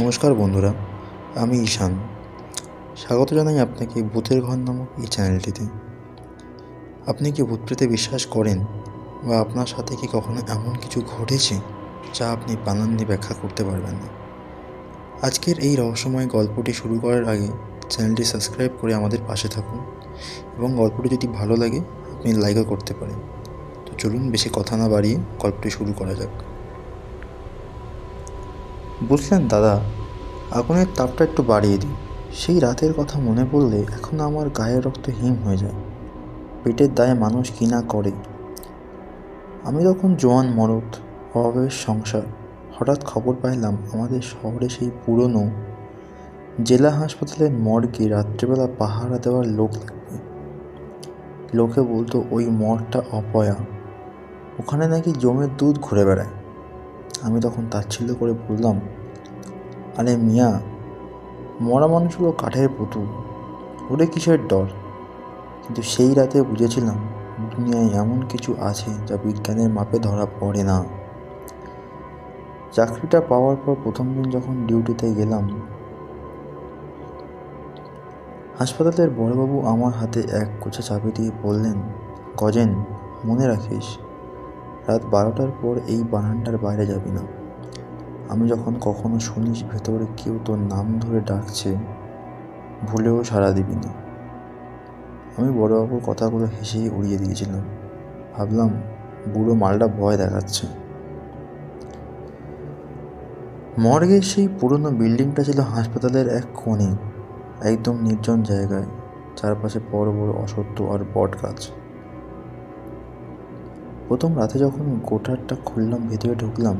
নমস্কার বন্ধুরা, আমি ঈশান। স্বাগত জানাই আপনাকে ভূতের ঘর নামক এই চ্যানেলটিতে। আপনি কি ভূত প্রেতে বিশ্বাস করেন বা আপনার সাথে কি কখনো এমন কিছু ঘটেছে যা আপনি বানান ব্যাখ্যা করতে পারবেন না? আজকের এই রহস্যময় গল্পটি শুরু করার আগে চ্যানেলটি সাবস্ক্রাইব করে আমাদের পাশে থাকুন এবং গল্পটি যদি ভালো লাগে, আপনি লাইকও করতে পারেন। তো চলুন বেশি কথা না বাড়িয়ে গল্পটি শুরু করা যাক। বুঝলেন দাদা, আগুনের তাপটা একটু বাড়িয়ে দিই সেই রাতের কথা মনে পড়লে এখন আমার গায়ের রক্ত হিম হয়ে যায়। পেটের দায়ে মানুষ কি না করে। আমি তখন জোয়ান মরদ, অভাবের সংসার। হঠাৎ খবর পাইলাম আমাদের শহরে সেই পুরনো জেলা হাসপাতালের মর্গে রাত্রিবেলা পাহারা দেওয়ার লোক লাগবে। লোকে বলতো, ওই মর্গটা অপয়া। ওখানে নাকি জমের দুধ ঘুরে বেড়ায়। আমি তখন তাচ্ছিল্য করে বললাম, আরে মিয়া, মরা মানুষ মানুষগুলো কাঠের পুতুল ওরে কিসের ডর? কিন্তু সেই রাতে বুঝেছিলাম, দুনিয়ায় এমন কিছু আছে যা বিজ্ঞানের মাপে ধরা পড়ে না। চাকরিটা পাওয়ার পর প্রথম দিন যখন ডিউটিতে গেলাম, হাসপাতালের বড়বাবু আমার হাতে এক কোচা চাবি দিয়ে বললেন, গজেন, মনে রাখিস রাত বারোটার পর এই বারান্দার বাইরে যাবি না। আমি যখন কখনো শুনিস ভেতরে কেউ তোর নাম ধরে ডাকছে, ভুলেও সাড়া দিবি না। আমি বড়বাবুর কথাগুলো হেসেই উড়িয়ে দিয়েছিলাম। ভাবলাম, বুড়ো মালটা ভয় দেখাচ্ছে। মর্গের সেই পুরনো বিল্ডিংটা ছিল হাসপাতালের এক কোণে, একদম নির্জন জায়গায়। চারপাশে বড় বড় অসত্য আর বট গাছ প্রথম রাতে যখন গোটারটা খুললাম, ভেতরে ঢুকলাম,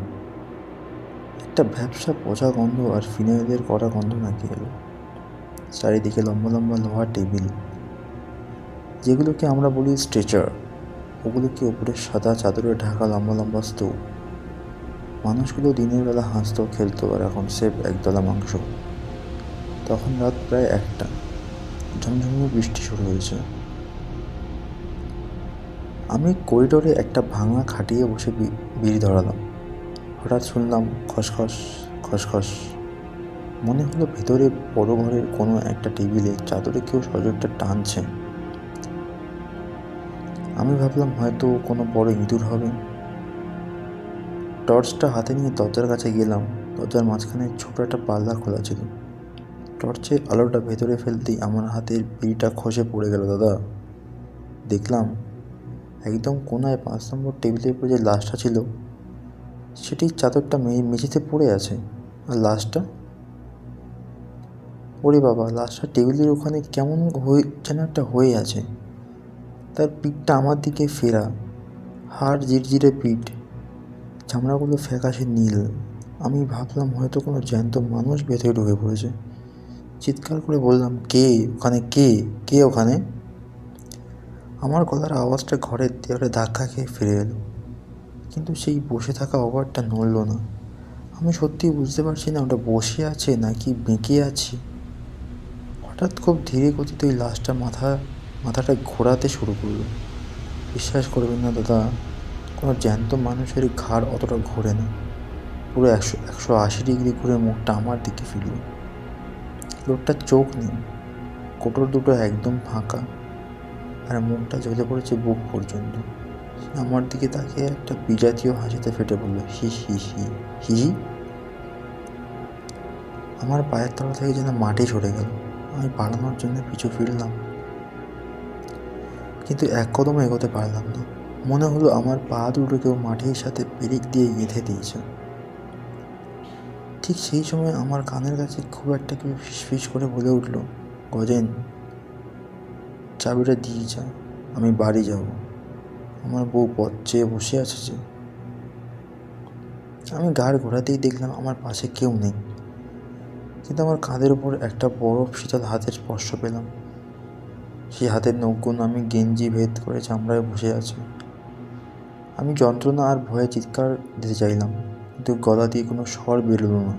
একটা ভ্যাবসা পচা গন্ধ আর ফিনাইলের কড়া গন্ধ নাকি এলো। চারিদিকে লম্বা লম্বা লোহার টেবিল, যেগুলোকে আমরা বলি স্ট্রেচার। ওগুলোকে উপরে সাদা চাদরে ঢাকা লম্বা লম্বা স্তূপ। মানুষগুলো দিনের বেলা হাসতো, খেলতো আর এখন সেফ একদলা মাংস। তখন রাত প্রায় একটা। ঝমঝমিয়ে বৃষ্টি শুরু হয়েছে। আমি করিডোরে একটা ভাঙা খাটিয়ে বসে বিড়ি ধরালাম। হঠাৎ শুনলাম খসখস খসখস। মনে হলো ভেতরে বড় ঘরের কোনো একটা টেবিলে চাদরে কেউ সজরটা টানছে। আমি ভাবলাম, হয়তো কোনো বড় ইঁদুর হবে। টর্চটা হাতে নিয়ে দরজার কাছে গেলাম। দরজার মাঝখানে ছোট একটা পাল্লা খোলা ছিল। টর্চের আলোটা ভেতরে ফেলতেই আমার হাতের বিড়িটা খসে পড়ে গেল, দাদা। দেখলাম একদম কোনায় পাঁচ নম্বর টেবিলের উপর যে লাশটা ছিল, সেটির চাদরটা মেঝেতে পড়ে আছে। আর লাশটা? ওরে বাবা, লাশটা টেবিলের ওখানে কেমন হয়ে, যেন একটা হয়ে আছে। তার পিঠটা আমার দিকে ফেরা, হাড় জিরজিরে পিঠ। চামড়াগুলো ফ্যাকাশে নীল। আমি ভাবলাম হয়তো কোনো জ্যান্ত মানুষ ভেতরে ঢুকে পড়েছে। চিৎকার করে বললাম, কে? ওখানে কে? কে ওখানে? আমার গলার আওয়াজটা ঘরের দেওয়ালে ধাক্কা খেয়ে ফিরে এলো। কিন্তু সেই বসে থাকা ওভারটা নড়ল না। আমি সত্যিই বুঝতে পারছি না ওটা বসে আছে নাকি বেঁকে আছে। হঠাৎ খুব ধীরে গতিতে ওই লাশটা মাথা, মাথাটা ঘোরাতে শুরু করল। বিশ্বাস করবেন না দাদা, কোনো জ্যান্ত মানুষের ঘাড় অতটা ঘোরে না। পুরো একশো একশো আশি ডিগ্রি ঘুরে মুখটা আমার দিকে ফিরল। লোকটার চোখ নেই। কোটর দুটো একদম ফাঁকা। আর মুখটা জ্বলে পড়েছে বুক পর্যন্ত। আমার দিকে তাকিয়ে একটা বিজাতীয় হাসিতে ফেটে পড়ল। হি হি হি হি আমার পায়ের তলা থেকে যেন মাটি সরে গেল। আমি পালানোর জন্য পিছু ফিরলাম। কিন্তু এক কদম এগোতে পারলাম না। মনে হলো আমার পা দুটো কেউ মাটির সাথে পেরিক দিয়ে গেঁথে দিয়েছে। ঠিক সেই সময় আমার কানের কাছে খুব একটা কেউ ফিসফিস করে বলে উঠল, গজেন চাবিটা দিয়ে যা, আমি বাড়ি যাব। আমার বউ পথ চেয়ে বসে আছে যে। আমি গাড় ঘোরাতেই দেখলাম আমার পাশে কেউ নেই। কিন্তু আমার কাঁধের উপর একটা বরফ শীতল হাতের স্পর্শ পেলাম। সেই হাতের নখগুণ আমি গেঞ্জি ভেদ করে চামড়ায় বসে আছে। আমি যন্ত্রণা আর ভয়ে চিৎকার দিতে চাইলাম, কিন্তু গলা দিয়ে কোনো স্বর বেরোলো না।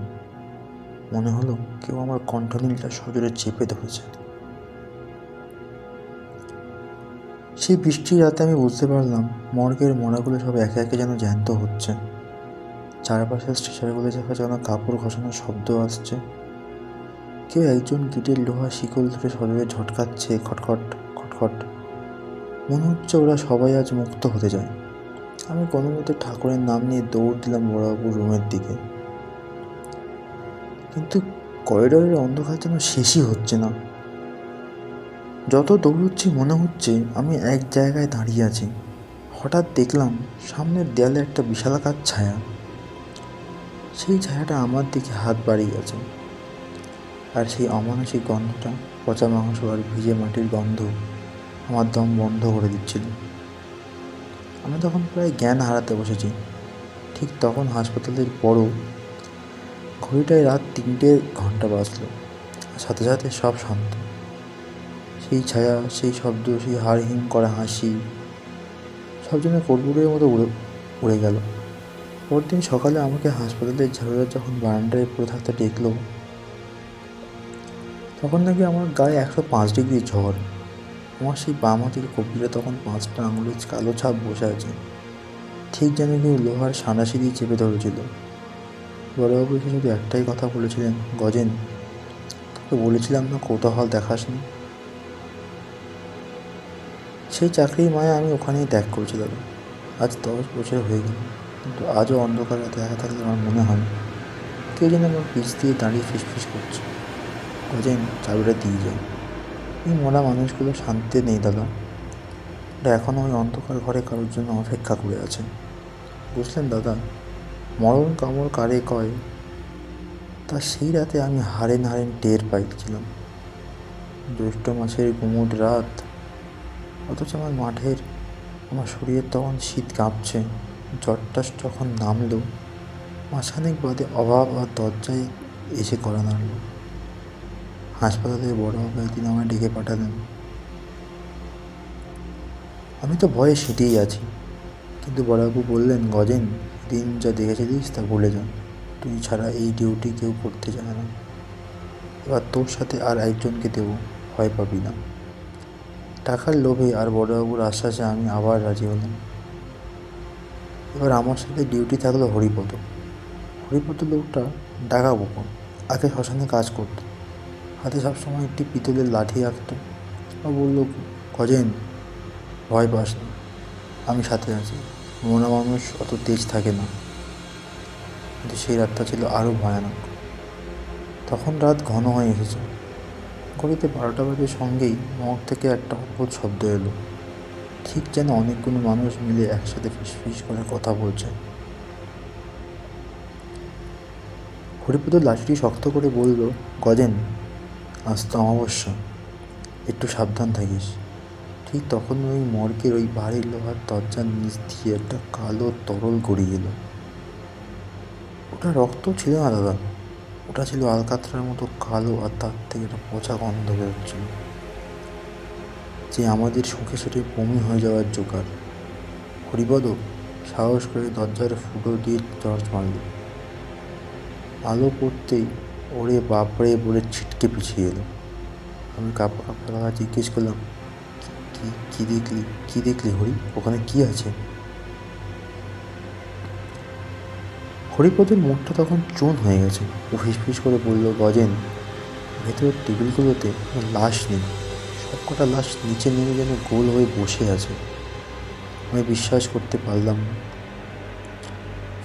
মনে হলো কেউ আমার কণ্ঠনীলটা সজোরে চেপে ধরেছে। সেই বৃষ্টির রাতে আমি বুঝতে পারলাম মর্গের মরাগুলো সব একে একে যেন জ্যান্ত হচ্ছে। চারপাশের স্ট্রেচারগুলো দেখা যেন কাপড় ঘষানোর শব্দ আসছে। কেউ একজন গিটের লোহা শিকল ধরে সজোরে ঝটকাচ্ছে খটখট খটখট। মনে হচ্ছে ওরা সবাই আজ মুক্ত হতে যায় আমি কোনো মতে ঠাকুরের নাম নিয়ে দৌড় দিলাম বড়বাবুর রুমের দিকে। কিন্তু করিডোরের অন্ধকার যেন শেষই হচ্ছে না। যত দৌড়চ্ছি মনে হচ্ছে আমি এক জায়গায় দাঁড়িয়ে আছি। হঠাৎ দেখলাম সামনের দেয়ালে একটা বিশালাকার ছায়া। সেই ছায়াটা আমার দিকে হাত বাড়িয়ে আছে আর সেই অমানসিক গন্ধটা পচা মাংস আর ভিজে মাটির গন্ধ আমার দম বন্ধ করে দিচ্ছিল। আমি তখন প্রায় জ্ঞান হারাতে বসেছি। ঠিক তখন হাসপাতালের বড় ঘড়িটায় রাত তিনটে ঘণ্টা বাজলো। আর সাথে সাথে সব শান্ত। সেই ছায়া, সেই শব্দ, সেই হাড়হিম করা হাসি সব যেন কর্পূরের মতো উড়ে উড়ে গেল। পরদিন সকালে আমাকে হাসপাতালের ঝাড়ুদার যখন বারান্দায় পড়ে থাকতে দেখল, তখন নাকি আমার গায়ে একশো পাঁচ ডিগ্রি ঝড়। আমার সেই বাম হাতের কপিলে তখন পাঁচটা আঙুলের কালো ছাপ বসে আছে। ঠিক যেন কেউ লোহার সাঁড়াশি দিয়ে চেপে ধরেছিল। বড়বাবু শুধু একটাই কথা বলেছিলেন, গজেন, তোকে বলেছিলাম না কৌতূহল দেখাস নি সেই চাকরির মায়া আমি ওখানেই ত্যাগ করেছিলাম আজ দশ বছর হয়ে গেল, কিন্তু আজও অন্ধকার রাতে একা থাকলে আমার মনে হয় কেউ যেন আমার পিছ দিয়ে দাঁড়িয়ে ফিসফিস করছে। গজেন চাবিটা দিয়ে যায়। এই মরা মানুষগুলো শান্তিতে নেই দাদা। ওরা এখনও ওই অন্ধকার ঘরে কারোর জন্য অপেক্ষা করে আছে। বুঝলেন দাদা, মরণ কামড় কারে কয়? তা সেই রাতে আমি হারেন হারেন টের পাইছিলাম। জ্যৈষ্ঠ মাসের গুমুট রাত অথচ আমার মাঠের, আমার শরীরের তখন শীত কাঁপছে জ্বরটা যখন নামলো, মাসখানেক বাদে অভাব আর দরজায় এসে করা নাড়ল। হাসপাতালে বড়বাবু একদিন আমায় ডেকে পাঠালেন। আমি তো ভয়ে সেটেই আছি, কিন্তু বড়বাবু বললেন, গজেন দিন যা দেখেছিলিস তা ভুলে যান তুই ছাড়া এই ডিউটি কেউ করতে জানে না। এবার তোর সাথে আর একজনকে দেবো, ভয় পাবি না। টাকার লোভে আর বড়বাবুর আশ্বাসে আমি আবার রাজি হলাম। এবার আমার সাথে ডিউটি থাকল হরিপদ। হরিপদ লোকটা ডাকা বোকন আগে শ্মশানে কাজ করতো। হাতে সবসময় একটি পিতলের লাঠি রাখতো বা বলল, গজেন, ভয় পাস না, আমি সাথে আছি। মনা মানুষ অত তেজ থাকে না। কিন্তু সেই রাতটা ছিল আরও ভয়ানক। তখন রাত ঘন হয়ে এসেছে। ঘড়িতে বারোটা বাজে সঙ্গেই মগ থেকে একটা অদ্ভুত শব্দ এলো। ঠিক যেন অনেকগুলো মানুষ মিলে একসাথে ফিসফিস করে কথা বলছে। হরিপদ লাঠিটি শক্ত করে বলল, গজেন, আজ তো অমাবস্যা। একটু সাবধান থাকিস। ঠিক তখন ওই মর্গের ওই ভারী লোহার দরজার নিচ দিয়ে একটা কালো তরল গড়িয়ে এলো। ওটা রক্ত ছিল না দাদা। ওটা ছিল আলকাতরার মতো কালো আর তার থেকে একটা পচা গন্ধ বেরোচ্ছিল। যে আমাদের সুখে সুখে বমি হয়ে যাওয়ার জোগাড়। হরিপদ সাহস করে দরজার ফুটো দিয়ে টর্চ মারল। আলো পড়তেই ওরে বাপরে বলে ছিটকে পিছিয়ে এলো। আমি কাপড় কাপড় জিজ্ঞেস করলাম কি কি দেখলি কি দেখলি হরি? ওখানে কি আছে? হরিপদের মুখটা তখন চুন হয়ে গেছে। ও ফিসফিস করে বলল, গজেন, ভেতরের টেবিলগুলোতে লাশ নেই। সবকটা লাশ নিচে নেমে যেন গোল হয়ে বসে আছে। আমি বিশ্বাস করতে পারলাম না।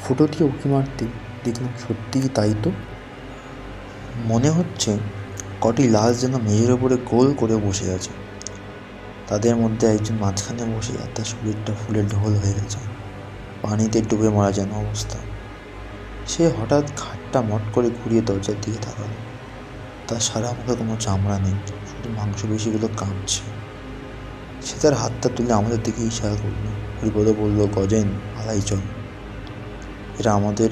ফুটো দিয়ে উঁকি মারতে দেখলাম, সত্যিই তাই তো? মনে হচ্ছে কটি লাশ যেন মেঝের ওপরে গোল করে বসে আছে। তাদের মধ্যে একজন মাঝখানে বসে আর তার শরীরটা ফুলে ঢোল হয়ে গেছে। পানিতে ডুবে মারা যেন অবস্থা। সে হঠাৎ খাটটা মট করে ঘুরিয়ে দরজার দিকে তাকালো। তার সারা মুখে কোনো চামড়া নেই, শুধু মাংসপেশিগুলো কাঁপছে। সে তার হাতটা তুলে আমাদের দিকে ইশারা করল। হরিপদ বলল, গজেন, পালাই চল। এরা আমাদের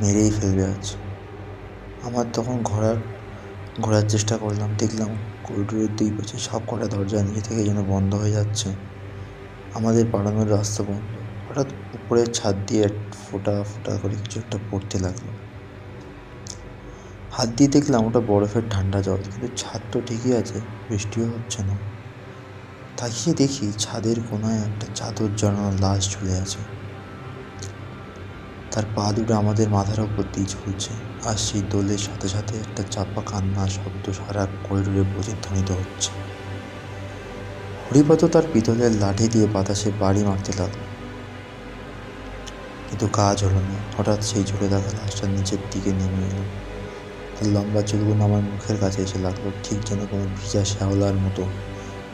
মেরেই ফেলবে আজ। আমার তখন ঘোরার ঘোরার চেষ্টা করলাম। দেখলাম করিডোরের দুই পাশে সব কটা দরজা নিজে থেকে যেন বন্ধ হয়ে যাচ্ছে। আমাদের পাড়ানোর রাস্তা বন্ধ। হঠাৎ উপরের ছাদ দিয়ে ফোটা ফোটা করে কিছু একটা পড়তে লাগল। হাত দিয়ে দেখলাম ওটা বরফের ঠান্ডা জল, কিন্তু ছাদ তো ঠিকই আছে, বৃষ্টিও হচ্ছে না। তাকিয়ে দেখি ছাদের কোনায় একটা চাদর জড়ানো লাশ ঝুলে আছে। তার পা দুটো আমাদের মাথার ওপর দিয়ে ঝুলছে, আর সেই দোলের সাথে সাথে একটা চাপা কান্না শব্দ সারা করিডোরে প্রতিধ্বনিত হচ্ছে। হরিপদ তার পিতলের লাঠি দিয়ে বাতাসে বাড়ি মারতে লাগল। কিন্তু কাজ হলো না। হঠাৎ সেই ঝুলে থাকা লাশটা নিচের দিকে নেমে এলো। তার লম্বা চুলগুলো আমার মুখের কাছে এসে লাগল, ঠিক যেন কোনো ভিজা শ্যাওলার মতো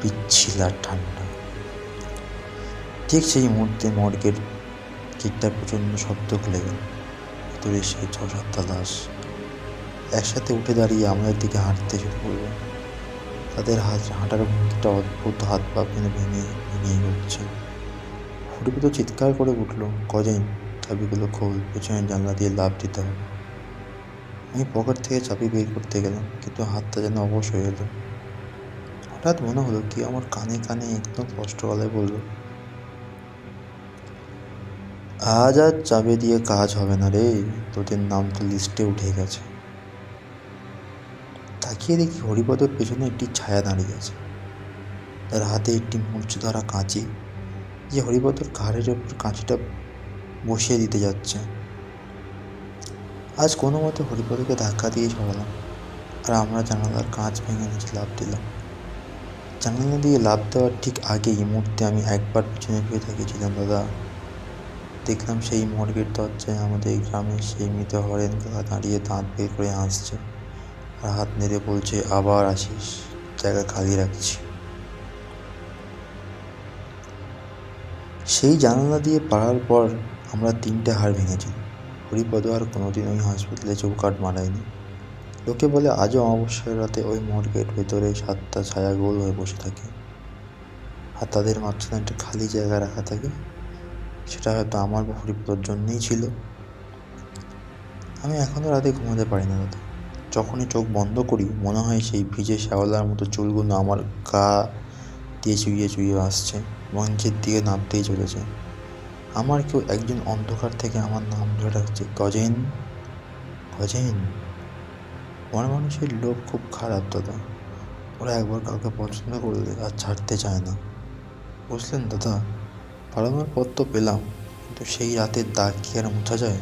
পিচ্ছিল আর ঠান্ডা। ঠিক সেই মুহূর্তে মর্গের গেটটা প্রচণ্ড শব্দ খুলে গেল। ভিতরে সেই ছ সাতটা লাশ একসাথে উঠে দাঁড়িয়ে আমাদের দিকে হাঁটতে শুরু করল। তাদের হাত, হাঁটার ভঙ্গিটা অদ্ভুত হাত পা ভেঙে ভেঙে ভেঙে এগোচ্ছে হরিপদ চিৎকার করে উঠল, কজেন? চাবিগুলো খোল, পেছনের জানলা দিয়ে লাভ দিতে হবে। আমি পকেট থেকে চাবি বের করতে গেলাম, কিন্তু হাতটা যেন অবশ হয়ে এলো। হঠাৎ মনে হলো কি আমার কানে কানে একদম কষ্ট গলায় বলল, আজ আর চাবি দিয়ে কাজ হবে না রে, তোদের নাম তো লিস্টে উঠে গেছে। তাকিয়ে দেখি হরিপদর পেছনে একটি ছায়া দাঁড়িয়ে আছে। তার হাতে একটি মূর্ছ ধরা কাঁচি, যে হরিপদর ঘাড়ের ওপর কাঁচিটা বসিয়ে দিতে যাচ্ছে। আজ কোনো মতে হরিপদকে ধাক্কা দিয়ে সরালাম আর আমরা জানালার কাঁচ ভেঙে নিচে লাভ দিলাম। জানালা দিয়ে লাভ দেওয়ার ঠিক আগেই মুহূর্তে আমি একবার পিছনে ফিরে তাকিয়েছিলাম, দাদা। দেখলাম সেই মর্গের দরজায় আমাদের গ্রামের সেই মৃত হরেন কাকা দাঁড়িয়ে দাঁত বের করে হাসছে আর হাত নেড়ে বলছে, আবার আসিস, জায়গা খালি রাখছি। সেই জানালা দিয়ে পাড়ার পর আমরা তিনটে হাড় ভেঙেছি। হরিপদ আর কোনোদিন ওই হাসপাতালে চৌকাট মারায়নি লোকে বলে, আজও অমাবস্যার রাতে ওই মর্গের ভেতরে সাতটা ছায়া গোল হয়ে বসে থাকে। আর তাদের মাঝখানে একটা খালি জায়গা রাখা থাকে, সেটা হয়তো আমার বা হরিপদর জন্যই ছিল। আমি এখনও রাতে ঘুমাতে পারি না দাদা। যখনই চোখ বন্ধ করি, মনে হয় সেই ভিজে শ্যাওলার মতো চুলগুলো আমার গা দিয়ে চুইয়ে চুইয়ে আসছে, মঞ্চের দিকে নামতেই চলেছে। আমার কেউ একজন অন্ধকার থেকে আমার নাম ধরে রাখছে গজেন গজেন। আমার মানুষের লোক খুব খারাপ, দাদা। ওরা একবার কাউকে পছন্দ করলে আর ছাড়তে চায় না। বুঝলেন, দাদা? পালানোর পথ তো পেলাম, কিন্তু সেই রাতের দাগ কি আর মোছা যায়?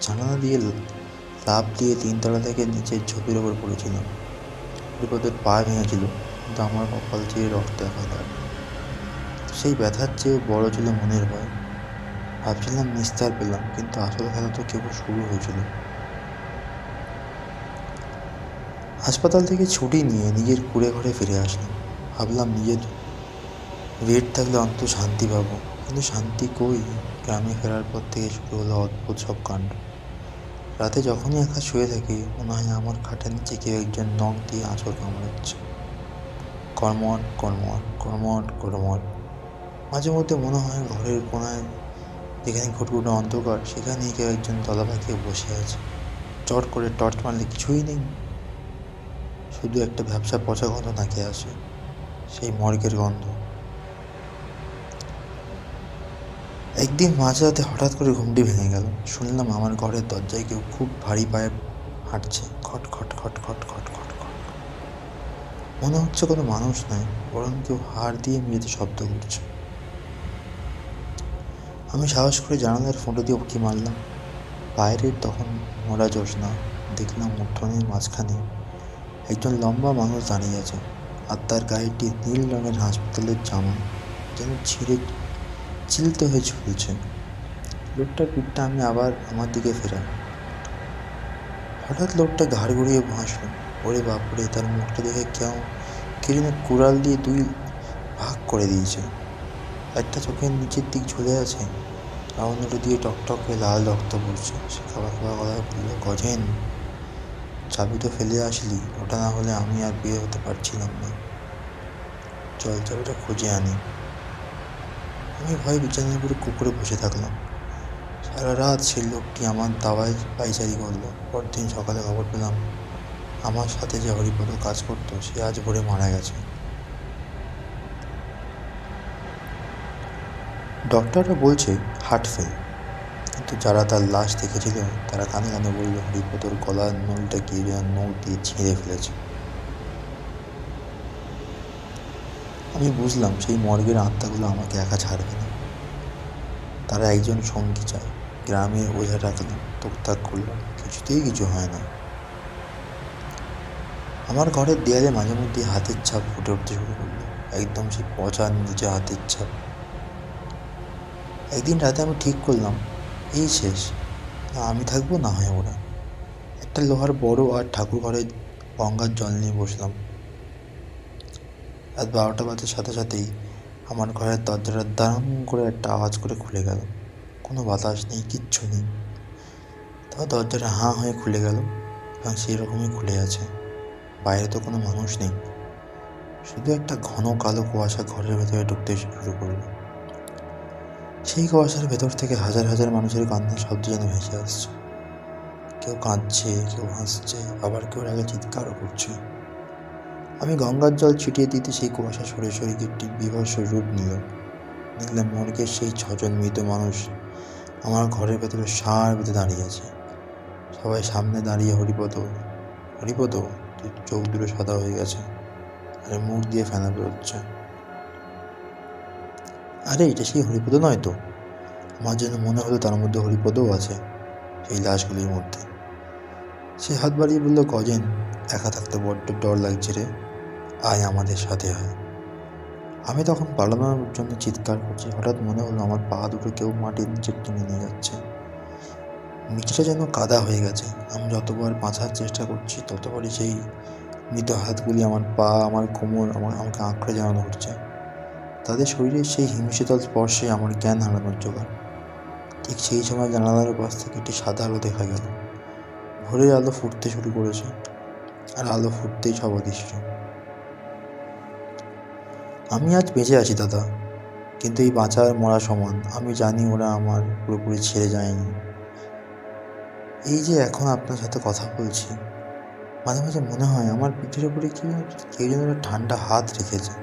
জানালা দিয়ে লাভ দিয়ে তিনতলা থেকে নিচের ঝোপের ওপর পড়েছিলাম। বিপদের পা ভেঙেছিল, কিন্তু আমার কপাল চেয়ে রক্ত দেখা তার সেই ব্যথার চেয়ে বড় ছিল মনের ভয়। ভাবছিলাম নিস্তার পেলাম, কিন্তু আসল খেলা তো কেবল শুরু হয়েছিল। হাসপাতাল থেকে ছুটি নিয়ে নিজের কুড়ে ঘরে ফিরে আসলাম। ভাবলাম নিজের বেড থাকলে অন্তত শান্তি পাবো, কিন্তু শান্তি কই? গ্রামে ফেরার পর থেকে শুরু হলো অদ্ভুত সব কাণ্ড। রাতে যখনই একা শুয়ে থাকি, মনে হয় আমার খাটের নিচে কেউ একজন নখ দিয়ে আঁচড় কামড়াচ্ছে। কর্মট কর্মট কর্মট কর্মট। মাঝে মধ্যে মনে হয় ঘরের কোনায় যেখানে ঘুটঘুটে অন্ধকার, সেখানেই কেউ একজন তলা পাকিয়ে বসে আছে। চট করে টর্চ মারলে কিছুই নেই। শুধু একটা ব্যবসা পচা গন্ধ নাকে আসে, সেই মর্গের গন্ধ। একদিন মাঝরাতে হঠাৎ করে ঘুমটি ভেঙে গেল। শুনলাম আমার ঘরের দরজায় কেউ খুব ভারী পায়ে হাঁটছে। খট খট খট খট খট খট খট। মনে হচ্ছে কোনো মানুষ নয়, বরং কেউ হাড় দিয়ে মেঝেতে শব্দ করছে। আমি সাহস করে জানালার ফোঁটো দিয়ে উঁকি মারলাম। বাইরের তখন মোড়া জ্যোৎস্না দেখলাম উঠোনের মাঝখানে একজন লম্বা মানুষ দাঁড়িয়ে আছে আর তার গায়েটি নীল রঙের হাসপাতালের জামা যেন ছিঁড়ে, চিলতে হয়ে ঝুলছে। লোকটার পিঠটা আমি আবার আমার দিকে ফেরাম হঠাৎ লোকটা ঘাড় ঘুরিয়ে হাসলো। ওরে বাপরে, তার মুখটা দেখে কেউ কে যেন কুড়াল দিয়ে দুই ভাগ করে দিয়েছে। একটা চোখের নিচের দিক ঝুলে আছে। আর অন্যটা দিয়ে টকটক হয়ে লাল রক্ত পড়ছে। সে খাবার খাওয়া গলায় বলল, গজেন, চাবি তো ফেলে আসলি। ওটা না হলে আমি আর বিয়ে হতে পারছিলাম না। চল, চাবিটা খুঁজে আনি। আমি ভয় বিছানার উপরে কুকুরে বসে থাকলাম। সারা রাত সেই লোকটি আমার দাওয়ায় পাইচারি করল। পরদিন সকালে খবর পেলাম, আমার সাথে যে হরিপদ কাজ করতো, সে আজ ভোরে মারা গেছে। ডক্টররা বলছে, হার্ট ফেল। কিন্তু যারা তার লাশ দেখেছিল, তারা কানে কানে বলল হরিপদর গলার নলটা গিয়ে যেন নখ দিয়ে ছিঁড়ে ফেলেছে। আমি বুঝলাম, সেই মর্গের আত্মাগুলো আমাকে একা ছাড়বে না। তারা একজন সঙ্গী চায়, গ্রামে ওঝা রাখলাম তোকতাক করলাম কিছুতেই কিছু হয় না। আমার ঘরের দেয়ালে মাঝে মধ্যে হাতের ছাপ ফুটে উঠতে শুরু করল। একদম সেই পচা নিচে হাতের ছাপ। একদিন রাতে আমি ঠিক করলাম, এই শেষ। না, আমি থাকব না হয় ওরা। একটা লোহার বড় আর ঠাকুর ঘরে গঙ্গার জল নিয়ে বসলাম। রাত বারোটা বাজার সাথে সাথেই আমার ঘরের দরজাটা দাম করে একটা আওয়াজ করে খুলে গেল। কোনো বাতাস নেই, কিচ্ছু নেই। তাও দরজাটা হাঁ হয়ে খুলে গেল এবং সেই রকমই খুলে আছে। বাইরে তো কোনো মানুষ নেই। শুধু একটা ঘন কালো কুয়াশা ঘরের ভেতরে ঢুকতে শুরু করল। সেই কুয়াশার ভেতর থেকে হাজার হাজার মানুষের কান্নার শব্দ যেন ভেসে আসছে। কেউ কাঁদছে, কেউ হাসছে, আবার কেউ আগে চিৎকারও করছে। আমি গঙ্গার জল ছিটিয়ে দিতে সেই কুয়াশা সরে সরে একটি বিভৎস রূপ নিল। দেখলাম মনকে সেই ছজন মৃত মানুষ আমার ঘরের ভেতরে সার বেঁধে দাঁড়িয়ে আছে। সবাই সামনে দাঁড়িয়ে হরিপদ হরিপদ চোখ দুটো সাদা হয়ে গেছে। আরে মুখ দিয়ে ফেনা বেরোচ্ছে। আরে, এটা সেই হরিপদ নয় তো। আমার যেন মনে হলো তার মধ্যে হরিপদও আছে, সেই লাশগুলির মধ্যে। সে হাত বাড়িয়ে বলল গজেন একা থাকতে বড্ড ডর লাগছে রে। আয় আমাদের সাথে হয় আমি তখন পালানোর জন্য চিৎকার করছি। হঠাৎ মনে হলো আমার পা দুটো কেউ মাটির নিচে টেনে নিয়ে যাচ্ছে। নিচটা যেন কাদা হয়ে গেছে। আমি যতবার বাঁচার চেষ্টা করছি, ততবারই সেই মৃত হাতগুলি আমার পা, আমার কোমর, আমার, আমাকে আঁকড়ে জানানো ধরছে তাদের শরীরের সেই হিমশীতল স্পর্শে আমার জ্ঞান হারানোর জোগাড়। ঠিক সেই সময় জানালার পাশ থেকে একটি সাদা আলো দেখা গেল। ভোরের আলো ফুটতে শুরু করেছে, আর আলো ফুটতেই সব অদৃশ্য আমি আজ বেঁচে আছি, দাদা, কিন্তু এই বাঁচা আর মরা সমান। আমি জানি ওরা আমার পুরোপুরি ছেড়ে যায়নি। এই যে এখন আপনার সাথে কথা বলছি, মাঝে মাঝে মনে হয় আমার পিঠের উপরে কি কেউ যেন ঠান্ডা হাত রেখেছে।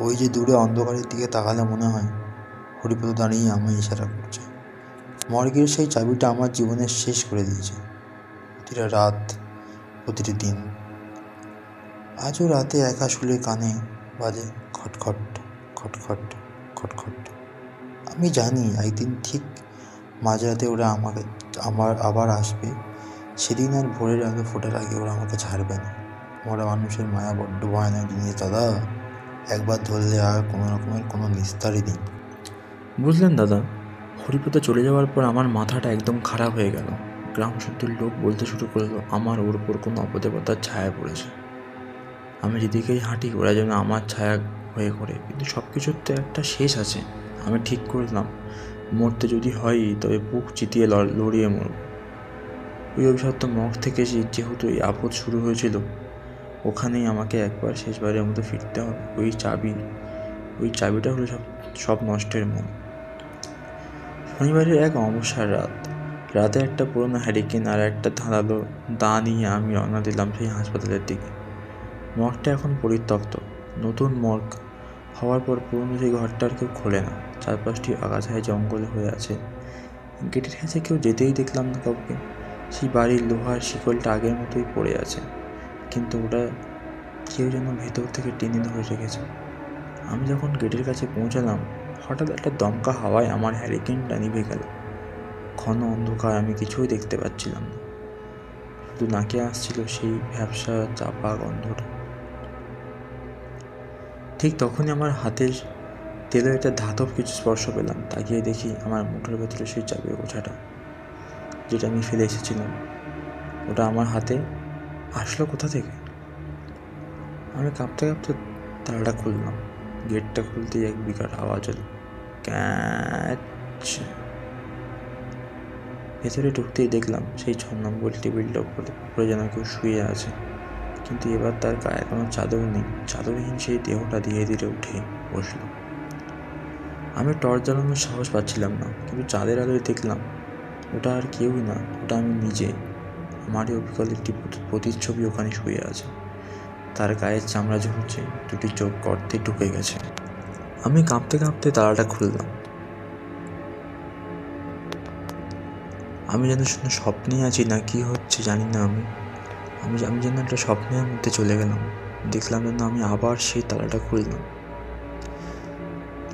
ওই যে দূরে অন্ধকারের দিকে তাকালে মনে হয় হরিপদ দাঁড়িয়ে আমায় ইশারা করছে। মর্গের সেই চাবিটা আমার জীবনের শেষ করে দিয়েছে। প্রতিটা রাত, প্রতিটি দিন। আজও রাতে একা শুলে কানে বাজে খটখট খটখট খটখট। আমি জানি একদিন ঠিক মাঝরাতে ওরা আমাকে, আমার আবার আসবে। সেদিন আর ভোরের আগে ফোটার আগে ওরা আমাকে ছাড়বে না। ওরা মানুষের মায়া বড্ড ভয়ানক জিনিস, দাদা। একবার ধরলে আর কোনো রকমের কোনো নিস্তারই নেই। বুঝলেন দাদা, হরিপদে চলে যাওয়ার পর আমার মাথাটা একদম খারাপ হয়ে গেল। গ্রাম শুদ্ধের লোক বলতে শুরু করল, আমার ওর উপর কোনো অপদেবতার ছায়া পড়েছে। আমি যেদিকেই হাঁটি, ওরা যেন আমার ছায়া হয়ে করে কিন্তু সব কিছুর তো একটা শেষ আছে। আমি ঠিক করলাম, মরতে যদি হয় তবে বুক চিতিয়ে লড়িয়ে মরব। ওই অভিশপ্ত মগ থেকে যেহেতু এই আপদ শুরু হয়েছিল ওখানেই আমাকে একবার শেষবারের মতো ফিরতে হবে। ওই চাবি, ওই চাবিটা হলো সব সব নষ্টের মূল শনিবারের এক অবসর রাত। রাতে একটা পুরনো হ্যারিকেন আর একটা ধারালো দা নিয়ে আমি রওনা দিলাম সেই হাসপাতালের দিকে। মর্গটা এখন পরিত্যক্ত। নতুন মর্গ হওয়ার পর পুরনো সেই ঘরটা আর কেউ খোলে না। চারপাশটি আগাছায় জঙ্গল হয়ে আছে। গেটের কাছে কেউ যেতেই দেখলাম না কাউকে। সেই বাড়ির লোহার শিকলটা আগের মতোই পড়ে আছে। কিন্তু ওটা কেউ যেন ভেতর থেকে টেনে ধরে রেখেছে। আমি যখন গেটের কাছে পৌঁছালাম, হঠাৎ একটা দমকা হাওয়ায় আমার হ্যারিকেনটা নিভে গেল। ঘন অন্ধকার আমি কিছুই দেখতে পাচ্ছিলাম না। শুধু নাকে আসছিল সেই ভ্যাবসা, চাপা গন্ধটা। ঠিক তখনই আমার হাতের তেলের একটা ধাতব কিছু স্পর্শ পেলাম। তাকিয়ে দেখি আমার মুঠোর ভেতরে সেই চাবির গোছাটা যেটা আমি ফেলে এসেছিলাম। ওটা আমার হাতে আসলো কোথা থেকে? আমি কাঁপতে কাঁপতে তালাটা খুললাম। গেটটা খুলতেই এক বিকট আওয়াজ হলো, ক্যাচ! ভেতরে ঢুকতেই দেখলাম সেই ছ নম্বর টেবিলটা উপরে উপরে যেন কেউ শুয়ে আছে। কিন্তু এবার তার গায়ে কোনো চাদর নেই। চাদরহীন সেই দেহটা ধীরে ধীরে উঠে বসল। আমি টর্চ জ্বালানোর সাহস পাচ্ছিলাম না, কিন্তু চাঁদের আলোয় দেখলাম, ওটা আর কেউই না, ওটা আমি নিজে। আমারই অবিকল একটি প্রতি- প্রতিচ্ছবি ওখানে শুয়ে আছে। তার গায়ের চামড়া ঝুলছে দুটি চোখ গর্তে ঢুকে গেছে। আমি কাঁপতে কাঁপতে তালাটা খুললাম। আমি যেন শুধু স্বপ্নে আছি না, কি হচ্ছে জানি না আমি। আমি আমি যেন একটা স্বপ্নের মধ্যে চলে গেলাম। দেখলাম যেন আমি আবার সেই তালাটা খুললাম।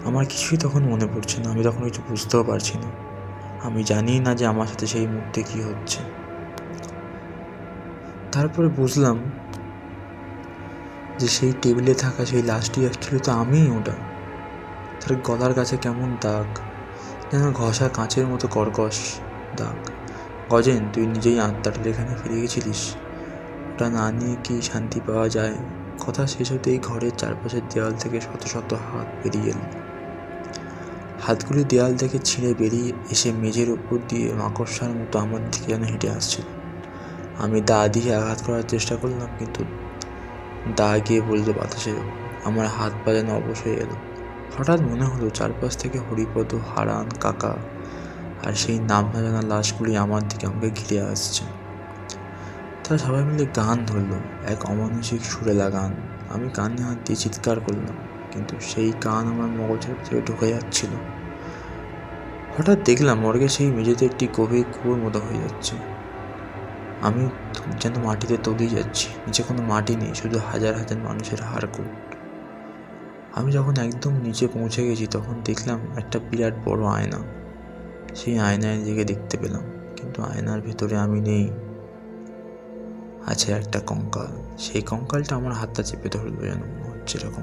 আমার কিছুই তখন মনে পড়ছে না, আমি তখন কিছু বুঝতেও পারছি না। আমি জানি না যে আমার সাথে সেই মুহূর্তে কী হচ্ছে। তারপরে বুঝলাম যে সেই টেবিলে থাকা সেই লাশটি অ্যাকচুয়ালি তো আমিই ওটা। তার গলার কাছে কেমন দাগ, যেন ঘষা কাঁচের মতো কর্কশ দাগ। গজেন, তুই নিজেই আত্মাটার এখানে ফিরে গেছিলিস। ওটা না নিয়ে কি শান্তি পাওয়া যায়? কথা শেষ হতেই ঘরের চারপাশের দেওয়াল থেকে শত শত হাত বেরিয়ে এলো। হাতগুলি দেওয়াল থেকে ছিঁড়ে বেরিয়ে এসে মেঝের উপর দিয়ে মাকড়সার মতো আমার দিকে যেন হেঁটে আসছিল। আমি দা দিয়ে আঘাত করার চেষ্টা করলাম, কিন্তু দা গিয়ে বলল, বাতাসে আমার হাত পা যেন হয়ে এলো হঠাৎ মনে হলো, চারপাশ থেকে হরিপদ, হারান, কাকা আর সেই নাম না জানা লাশগুলি আমার দিকে আমাকে ঘিরে আসছে। তারা সবাই মিলে গান ধরলো, এক অমানসিক সুরেলা গান আমি কানে হাত দিয়ে চিৎকার করলাম, কিন্তু সেই গান আমার মগজের থেকে ঢুকে যাচ্ছিল। হঠাৎ দেখলাম, মর্গে সেই মেঝেতে একটি গভীর কুয়োর মতো হয়ে যাচ্ছে। আমি যেন মাটিতে তলিয়ে যাচ্ছি, নিচে কোনো মাটি নেই, শুধু হাজার হাজার মানুষের হাড়কুট আমি যখন একদম নিচে পৌঁছে গেছি, তখন দেখলাম একটা বিরাট বড় আয়না। সেই আয়নায় নিজেকে দেখতে পেলাম, কিন্তু আয়নার ভেতরে আমি নেই। আছে একটা কঙ্কাল। সেই কঙ্কালটা আমার হাতটা চেপে ধরলো যেন, মনে হচ্ছে এরকম।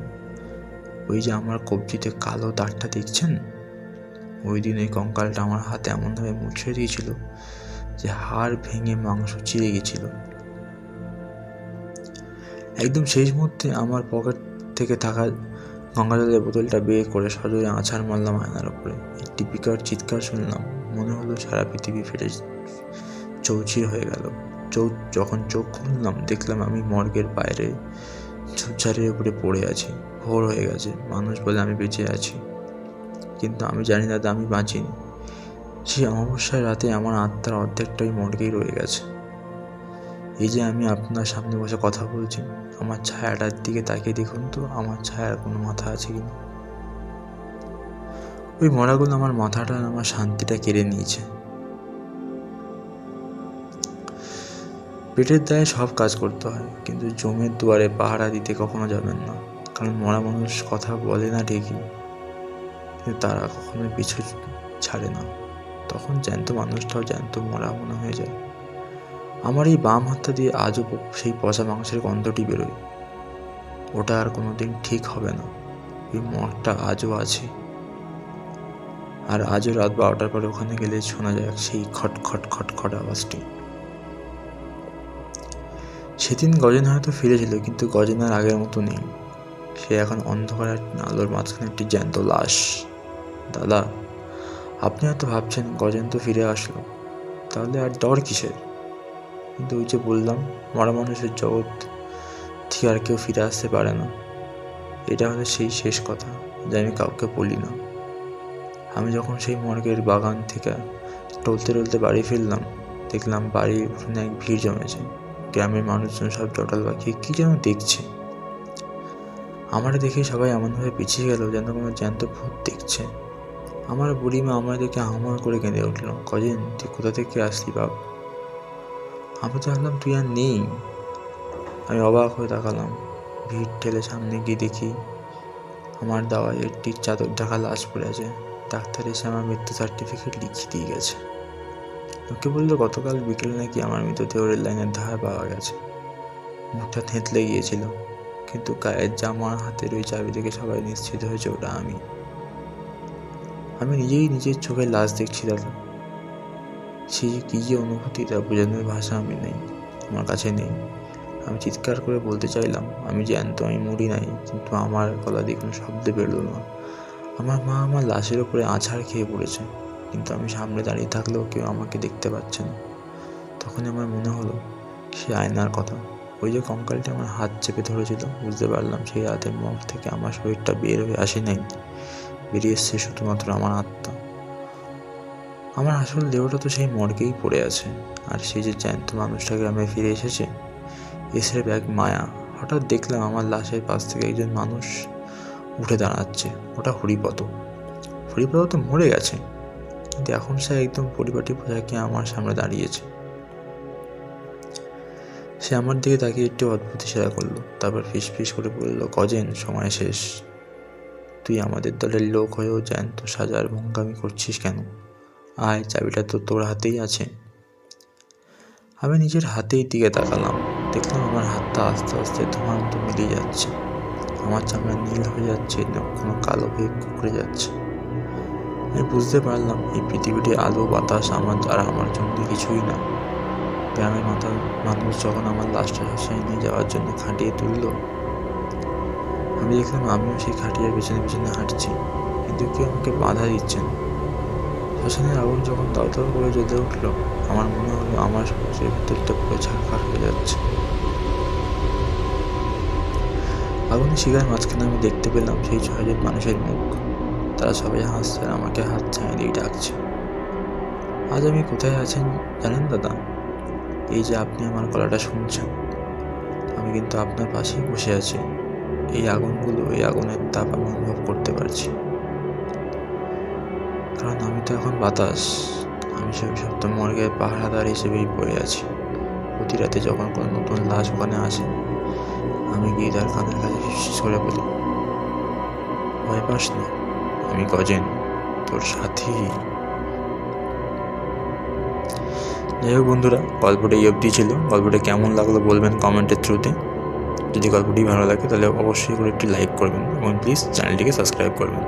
ওই যে আমার কবজিতে কালো দাগটা, দেখছেন? ওই দিন ওই কঙ্কালটা আমার হাতে এমনভাবে মুছে দিয়েছিল যে হাড় ভেঙে মাংস চিড়ে গেছিল। একদম শেষ মুহূর্তে আমার পকেট থেকে থাকা গঙ্গা জলের বোতলটা বের করে সজোরে আছাড় মারলাম আয়নার উপরে একটি বিকট চিৎকার শুনলাম। মনে হলো সারা পৃথিবী ফেটে চৌচির হয়ে গেল। চৌ যখন চোখ খুললাম, দেখলাম আমি মর্গের বাইরে ঝুপঝাড়ের উপরে পড়ে আছি। ভোর হয়ে গেছে। মানুষ বলে আমি বেঁচে আছি। কিন্তু আমি জানি না যে আমি বাঁচিনি। সেই অমাবস্যার রাতে আমার আত্মার অর্ধেকটাই মর্গেই রয়ে গেছে। এই যে আমি আপনার সামনে বসে কথা বলছি, আমার ছায়াটার দিকে তাকিয়ে দেখুন তো, আমার ছায়ার কোনো মাথা আছে কি না? ওই মরাগুলো আমার মাথাটা, আমার শান্তিটা কেড়ে নিয়েছে। পেটের দায়ে সব কাজ করতে হয়, কিন্তু জমের দুয়ারে পাহারা দিতে কখনো যাবেন না, কারণ মরা মানুষ কথা বলে না ঠিকই, কিন্তু তারা কখনোই পিছু ছাড়ে না। তখন জ্যান্ত মানুষটাও জ্যান্ত মরা মনে হয়ে যায়। আমার এই বাম হাতটা দিয়ে আজও সেই পচা মাংসের গন্ধটি বেরোয়। ওটা আর কোনো দিন ঠিক হবে না। ওই মঠটা আজও আছে। আর আজও রাত বারোটার পরে ওখানে গেলে শোনা যায় সেই খট খট খট খট আওয়াজটি। সেদিন গজেন হয়তো ফিরেছিল, কিন্তু গজেন আর আগের মতো নেই। সে এখন অন্ধকারের আলোর মাঝখানে একটি জ্যান্ত লাশ। দাদা আপনি হয়তো ভাবছেন গজেন তো ফিরে আসলো। তাহলে আর ডর কিসের? কিন্তু ওই যে বললাম, মরা মানুষের জগৎ থেকে আর কেউ ফিরে আসতে পারে না। এটা হলো সেই শেষ কথা, যা আমি কাউকে বলি না। আমি যখন সেই মর্গের বাগান থেকে টলতে টলতে বাড়ি ফিরলাম, দেখলাম বাড়ির উঠোনে এক ভিড় জমেছে। গ্রামের মানুষজন সব জটাল পাখিয়ে কী যেন দেখছে। আমার দেখে সবাই এমনভাবে পিছিয়ে গেল, যেন কোনো জ্যান্ত ভূত দেখছে। আমার বুড়িমা আমার দেখে হামার করে কেঁদে উঠল, কদিন তুই কোথা থেকে আসলি বাপ? আমি তো ভাবলাম তুই আর নেই। আমি অবাক হয়ে তাকালাম, ভিড় ঠেলে সামনে গিয়ে দেখি আমার দাওয়ায় একটি চাদর ঢাকা লাশ পড়ে আছে, ডাক্তার এসে আমার মৃত্যু সার্টিফিকেট লিখিয়ে দিয়ে গেছে। লোকে বলল, গতকাল বিকেলে নাকি আমার মৃতদেহ রেল লাইনের ধারে পাওয়া গেছে। মুখটা থেঁতলে গিয়েছিল, কিন্তু গায়ের জামা হাতের ওই চাবি দেখে সবাই নিশ্চিত হয়েছে ওটা আমি। আমি নিজেই নিজের চোখে লাশ দেখছি দাদা সে যে কী যে অনুভূতি, তা বোঝানোর ভাষা আমি নেই, আমার কাছে নেই। আমি চিৎকার করে বলতে চাইলাম, আমি জ্যান্ত, আমি মরি নাই, কিন্তু আমার গলা দিয়ে কোনো শব্দ বেরোলো না। আমার মা আমার লাশের ওপরে আছাড় খেয়ে পড়েছে, কিন্তু আমি সামনে দাঁড়িয়ে থাকলেও কেউ আমাকে দেখতে পাচ্ছে না। তখন আমার মনে হলো, সে আয়নার কথা। ওই যে কঙ্কালটি আমার হাত চেপে ধরেছিল, বুঝতে পারলাম সেই রাতের মুখ থেকে আমার শরীরটা বের হয়ে আসে নাই। বেরিয়ে এসছে শুধুমাত্র আমার আত্মা। আমার আসল দেহটা তো সেই মর্গেই পড়ে আছে। আর সেই যে জ্যান্ত মানুষটা গ্রামে ফিরে এসেছে এসে ব্যাগ মায়া। হঠাৎ দেখলাম আমার লাশের পাশ থেকে একজন মানুষ উঠে দাঁড়াচ্ছে, ওটা হরিপদ। হরিপদ তো মরে গেছে, কিন্তু এখন সে একদম পরিপাটি পোশাকে আমার সামনে দাঁড়িয়েছে। সে আমার দিকে তাকিয়ে একটু অদ্ভুত ইশারা করল, তারপর ফিস ফিস করে বলল, কজেন, সময় শেষ। তুই আমাদের দলের লোক হয়েও জ্যান্ত সাজার ভঙ্গামি করছিস কেন? আয়, চাবিটা তো তোর হাতেই আছে। আমি নিজের হাতেই দিকে তাকালাম। দেখলাম আমার হাতটা আস্তে আস্তে ধোঁয়ার মিলিয়ে যাচ্ছে। আমার চামড়া নীল হয়ে যাচ্ছে না কোনো কালো হয়ে কুকড়ে যাচ্ছে। আমি বুঝতে পারলাম, এই পৃথিবীতে আলো, বাতাস, আমার দ্বারা আমার জন্য কিছুই না। গ্রামের মাথা মানুষ যখন আমার লাশটা শ্মশানে নিয়ে যাওয়ার জন্য খাটিয়ে তুললো আমি দেখলাম আমিও সেই খাটিয়ার পেছনে পেছনে হাঁটছি, কিন্তু কেউ আমাকে বাধা দিচ্ছে না। শ্মশানের আগুন যখন দাও করে জ্বলে উঠল, আমার মনে হলো আমার শরীরের ভেতরটা পুরো ছাড়খার হয়ে যাচ্ছে। আগুনের শিকার মাঝখানে আমি দেখতে পেলাম সেই ছয়জন মানুষের মুখ। তারা সবাই হাসছে আর আমাকে হাত ছাড়িয়ে দিয়ে ডাকছে। আজ আমি কোথায় আছেন জানেন দাদা? এই যে আপনি আমার গলাটা শুনছেন। আমি কিন্তু আপনার পাশেই বসে আছি। এই আগুনগুলো, এই আগুনের তাপ আমি অনুভব করতে পারছি। কারণ আমি তো এখন বাতাস। আমি সেই সপ্ত মর্গের পাহারাদার হিসেবেই পড়ে আছি। প্রতি রাতে যখন কোনো নতুন লাশ ওখানে আসে, আমি গিয়ে তার কানের কাছে সরে বলি, ভয় পাস না, আমি গজেন, তোর সাথী। যাই হোক বন্ধুরা, গল্পটা এই অবধি ছিল। গল্পটা কেমন লাগল বলবেন কমেন্টের থ্রুতে। যদি গল্পটি ভালো লাগে তাহলে অবশ্যই করে একটি লাইক করবেন এবং প্লিজ চ্যানেলটিকে সাবস্ক্রাইব করবেন।